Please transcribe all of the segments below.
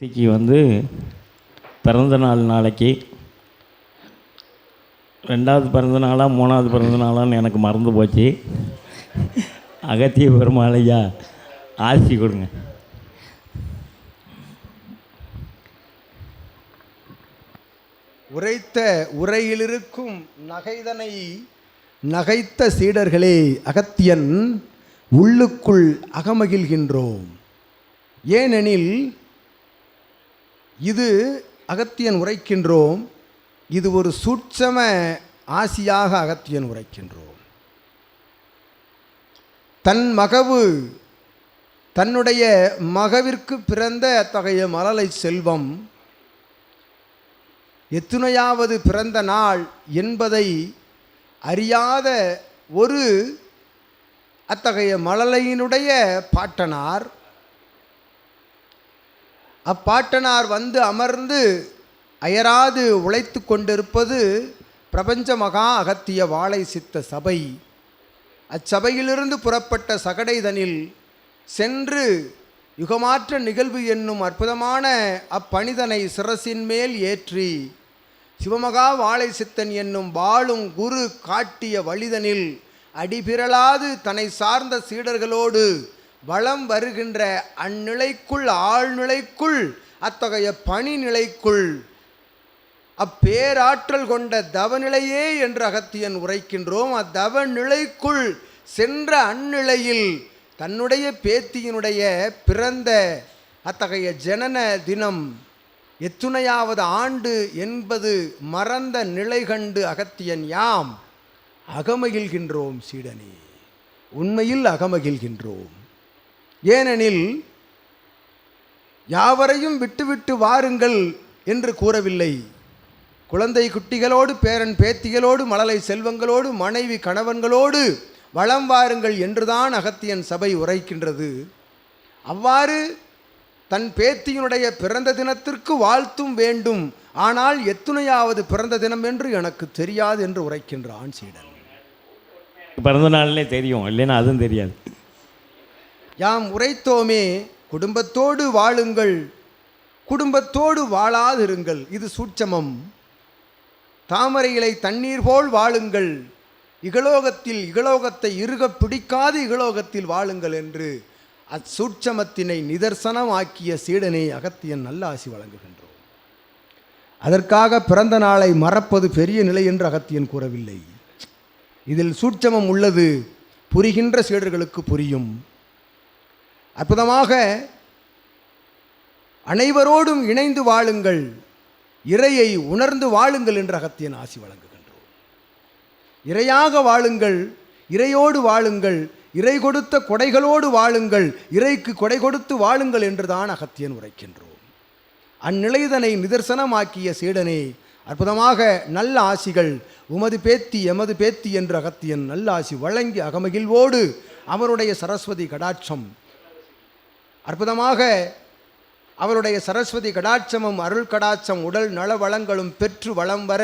இன்னைக்கு வந்து பிறந்த நாள் நாளைக்கு ரெண்டாவது பிறந்த நாளாக மூணாவது பிறந்த நாளான்னு எனக்கு மறந்து போச்சு. அகத்திய பெருமாளையா ஆசி கொடுங்க. உரைத்த உரையிலிருக்கும் நகைதனை நகைத்த சீடர்களே அகத்தியன் உள்ளுக்குள் அகமகிழ்கின்றோம். ஏனெனில் இது அகத்தியன் உரைக்கின்றோம். இது ஒரு சூட்சம ஆசியாக அகத்தியன் உரைக்கின்றோம். தன் மகவு தன்னுடைய மகவிற்கு பிறந்த அத்தகைய மலலை செல்வம் எத்துணையாவது பிறந்த நாள் என்பதை அறியாத ஒரு அத்தகைய மழலையினுடைய பாட்டனார் அப்பாட்டனார் வந்து அமர்ந்து அயராது உழைத்து கொண்டிருப்பது பிரபஞ்ச மகா அகத்திய வாழை சித்த சபை. அச்சபையிலிருந்து புறப்பட்ட சகடைதனில் சென்று யுகமாற்ற நிகழ்வு என்னும் அற்புதமான அப்பணிதனை சிரசின் மேல் ஏற்றி சிவமகா வாழை சித்தன் என்னும் வாழும் குரு காட்டிய வழிதனில் அடிபிரளாது தன்னை சார்ந்த சீடர்களோடு வளம் வருகின்ற அந்நிலைக்குள் ஆழ்நிலைக்குள் அத்தகைய பணி நிலைக்குள் அப்பேராற்றல் கொண்ட தவநிலையே என்று அகத்தியன் உரைக்கின்றோம். அத்தவ நிலைக்குள் சென்ற அந்நிலையில் தன்னுடைய பேத்தியினுடைய பிறந்த அத்தகைய ஜனன தினம் எத்துணையாவது ஆண்டு என்பது மறந்த நிலை கண்டு அகத்தியன் யாம்? அகமகிழ்கின்றோம் சீடனே. உண்மையில் அகமகிழ்கின்றோம். ஏனெனில் யாவரையும் விட்டுவிட்டு வாருங்கள் என்று கூறவில்லை. குழந்தை குட்டிகளோடு பேரன் பேத்திகளோடு மழலை செல்வங்களோடு மனைவி கணவன்களோடு வளம் வாருங்கள் என்றுதான் அகத்தியன் சபை உரைக்கின்றது. அவ்வாறு தன் பேத்தியினுடைய பிறந்த தினத்திற்கு வாழ்த்தும் வேண்டும். ஆனால் எத்துணையாவது பிறந்த தினம் என்று எனக்கு தெரியாது என்று உரைக்கின்றான் சீடன். பிறந்த நாள்லே தெரியும் இல்லைன்னா அதுவும் தெரியாது. யாம் உரைத்தோமே குடும்பத்தோடு வாழுங்கள். குடும்பத்தோடு வாழாதிருங்கள். இது சூட்சமம். தாமரை இலை தண்ணீர் போல் வாழுங்கள். இகலோகத்தில் இகலோகத்தை இறுக பிடிக்காது இகலோகத்தில் வாழுங்கள் என்று அச்சூட்சமத்தினை நிதர்சனமாக்கிய சீடனை அகத்தியன் நல்ல ஆசி வழங்குகின்றோம். அதற்காக பிறந்த நாளை மறப்பது பெரிய நிலை என்று அகத்தியன் கூறவில்லை. இதில் சூட்சமம் உள்ளது. புரிகின்ற சீடர்களுக்கு புரியும். அற்புதமாக அனைவரோடும் இணைந்து வாழுங்கள் இறையை உணர்ந்து வாழுங்கள் என்று அகத்தியன் ஆசி வழங்குகின்றோம். இறையாக வாழுங்கள் இறையோடு வாழுங்கள் இறை கொடுத்த கொடைகளோடு வாழுங்கள் இறைக்கு கொடை கொடுத்து வாழுங்கள் என்றுதான் அகத்தியன் உரைக்கின்றோம். அந்நிலைதனை நிதர்சனமாக்கிய சீடனே அற்புதமாக நல்ல ஆசிகள் உமது பேத்தி எமது பேத்தி என்று அகத்தியன் நல்ல ஆசி வழங்கி அகமகிழ்வோடு அவருடைய சரஸ்வதி கடாட்சம் அற்புதமாக அவருடைய சரஸ்வதி கடாட்சமும் அருள் கடாட்சம் உடல் நல வளங்களும் பெற்று வளம் வர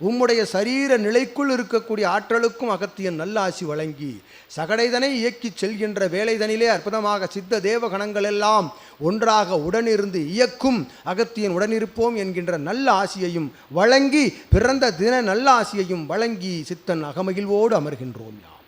உம்முடைய சரீர நிலைக்குள் இருக்கக்கூடிய ஆற்றலுக்கும் அகத்தியன் நல்ல ஆசி வழங்கி சகடைதனை இயக்கிச் செல்கின்ற வேலைதனிலே அற்புதமாக சித்த தேவகணங்களெல்லாம் ஒன்றாக உடனிருந்து இயக்கும் அகத்தியன் உடனிருப்போம் என்கின்ற நல்ல ஆசியையும் வழங்கி பிறந்த தின நல்ல ஆசியையும் வழங்கி சித்தன் அகமகிழ்வோடு அமர்கின்றோம் யாம்